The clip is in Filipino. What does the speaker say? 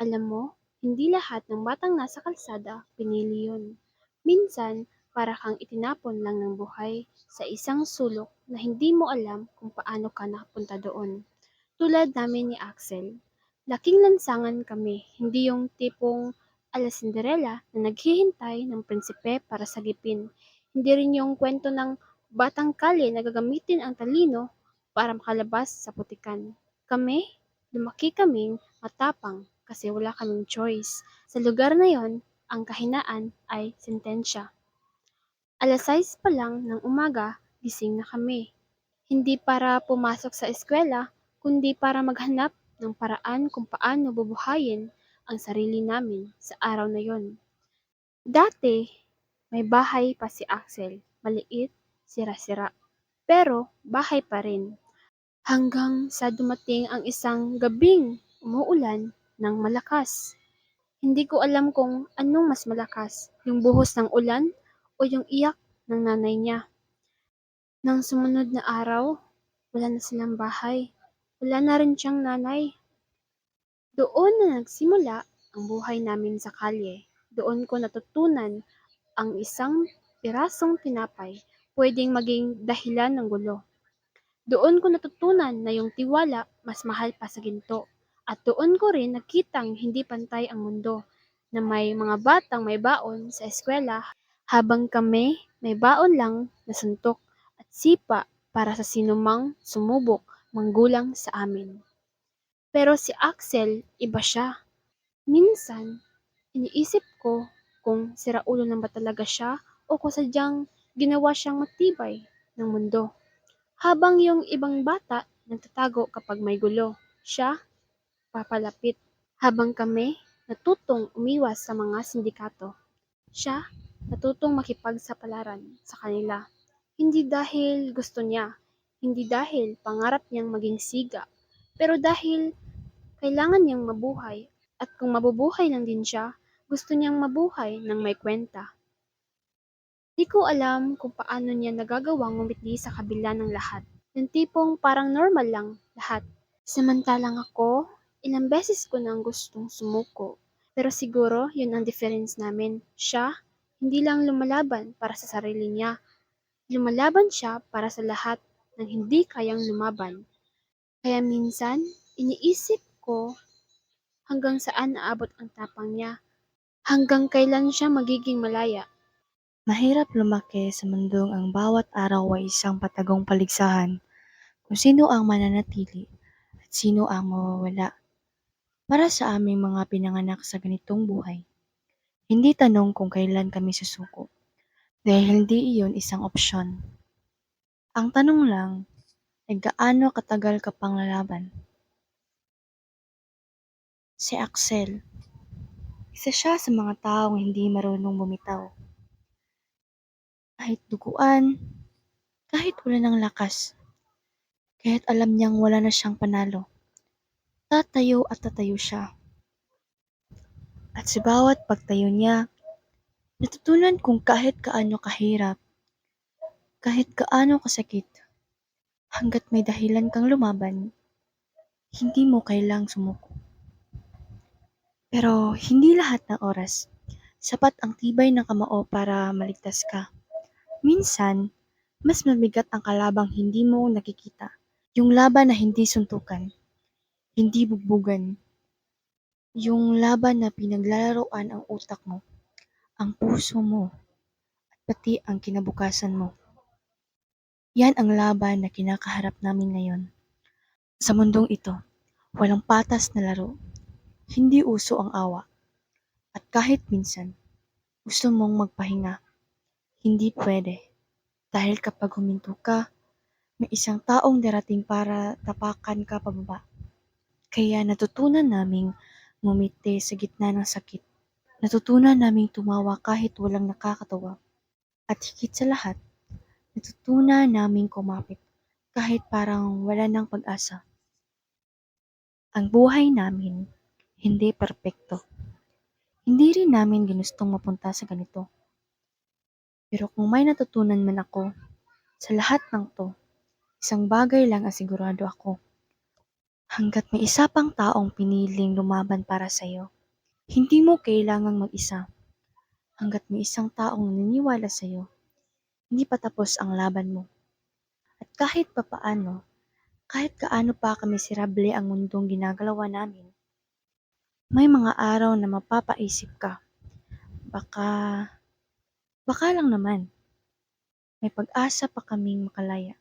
Alam mo, hindi lahat ng batang nasa kalsada pinili yun. Minsan, para kang itinapon lang ng buhay sa isang sulok na hindi mo alam kung paano ka nakapunta doon. Tulad namin ni Axel. Laking lansangan kami, hindi yung tipong ala Cinderella na naghihintay ng prinsipe para sagipin. Hindi rin yung kwento ng batang kali na gagamitin ang talino para makalabas sa putikan. Kami, lumaki kaming matapang kasi wala kaming choice. Sa lugar na yon, ang kahinaan ay sentensya. Alas 6 pa lang ng umaga, gising na kami. Hindi para pumasok sa eskwela, kundi para maghanap ng paraan kung paano bubuhayin ang sarili namin sa araw na yon. Dati, may bahay pa si Axel. Maliit, sira-sira. Pero, bahay pa rin. Hanggang sa dumating ang isang gabing umuulan ng malakas. Hindi ko alam kung anong mas malakas, yung buhos ng ulan o yung iyak ng nanay niya. Nang sumunod na araw, wala na silang bahay. Wala na rin siyang nanay. Doon na nagsimula ang buhay namin sa kalye. Doon ko natutunan ang isang pirasong tinapay pwedeng maging dahilan ng gulo. Doon ko natutunan na yung tiwala mas mahal pa sa ginto. At doon ko rin nakitang hindi pantay ang mundo na may mga batang may baon sa eskwela habang kami may baon lang na suntok at sipa para sa sinumang sumubok manggulang sa amin. Pero si Axel, iba siya. Minsan, iniisip ko kung siraulo lang ba talaga siya o kung sadyang ginawa siyang matibay ng mundo. Habang yung ibang bata nagtatago kapag may gulo, siya papalapit. Habang kami natutong umiwas sa mga sindikato, siya natutong makipagsapalaran sa kanila. Hindi dahil gusto niya, hindi dahil pangarap niyang maging siga, pero dahil kailangan niyang mabuhay at kung mabubuhay lang din siya, gusto niyang mabuhay ng may kwenta. Di ko alam kung paano niya nagagawang ngumiti sa kabila ng lahat. Yung tipong parang normal lang lahat. Samantalang ako, ilang beses ko nang gustong sumuko. Pero siguro yun ang difference namin. Siya, hindi lang lumalaban para sa sarili niya. Lumalaban siya para sa lahat ng hindi kayang lumaban. Kaya minsan, iniisip ko hanggang saan aabot ang tapang niya. Hanggang kailan siya magiging malaya. Mahirap lumaki sa mundong ang bawat araw ay isang patagong paligsahan kung sino ang mananatili at sino ang mawawala. Para sa aming mga pinanganak sa ganitong buhay, hindi tanong kung kailan kami susuko dahil hindi iyon isang opsyon. Ang tanong lang ay gaano katagal ka pang lalaban. Si Axel, isa siya sa mga taong hindi marunong bumitaw. Kahit duguan, kahit wala ng lakas, kahit alam niyang wala na siyang panalo, tatayo at tatayo siya. At sa bawat pagtayo niya, natutunan kung kahit kaano kahirap, kahit kaano kasakit, hanggat may dahilan kang lumaban, hindi mo kailang sumuko. Pero hindi lahat ng oras, sapat ang tibay ng kamao para maligtas ka. Minsan, mas mabigat ang kalabang hindi mo nakikita. Yung laban na hindi suntukan, hindi bugbugan. Yung laban na pinaglalaroan ang utak mo, ang puso mo, at pati ang kinabukasan mo. Yan ang laban na kinakaharap namin ngayon. Sa mundong ito, walang patas na laro. Hindi uso ang awa. At kahit minsan, gusto mong magpahinga, hindi pwede. Dahil kapag huminto ka, may isang taong darating para tapakan ka pababa. Kaya natutunan naming ngumiti sa gitna ng sakit. Natutunan naming tumawa kahit walang nakakatawa. At higit sa lahat, natutunan naming kumapit kahit parang wala ng pag-asa. Ang buhay namin hindi perpekto. Hindi rin namin ginustong mapunta sa ganito. Pero kung may natutunan man ako sa lahat ng to, isang bagay lang ang sigurado ako. Hanggat may isa pang taong piniling lumaban para sa'yo, hindi mo kailangang mag-isa. Hanggat may isang taong naniniwala sa'yo, hindi pa tapos ang laban mo. At kahit papaano, kahit kaano pa kami sirable ang mundong ginagalawa namin, may mga araw na mapapaisip ka. Baka, baka lang naman, may pag-asa pa kaming makalaya.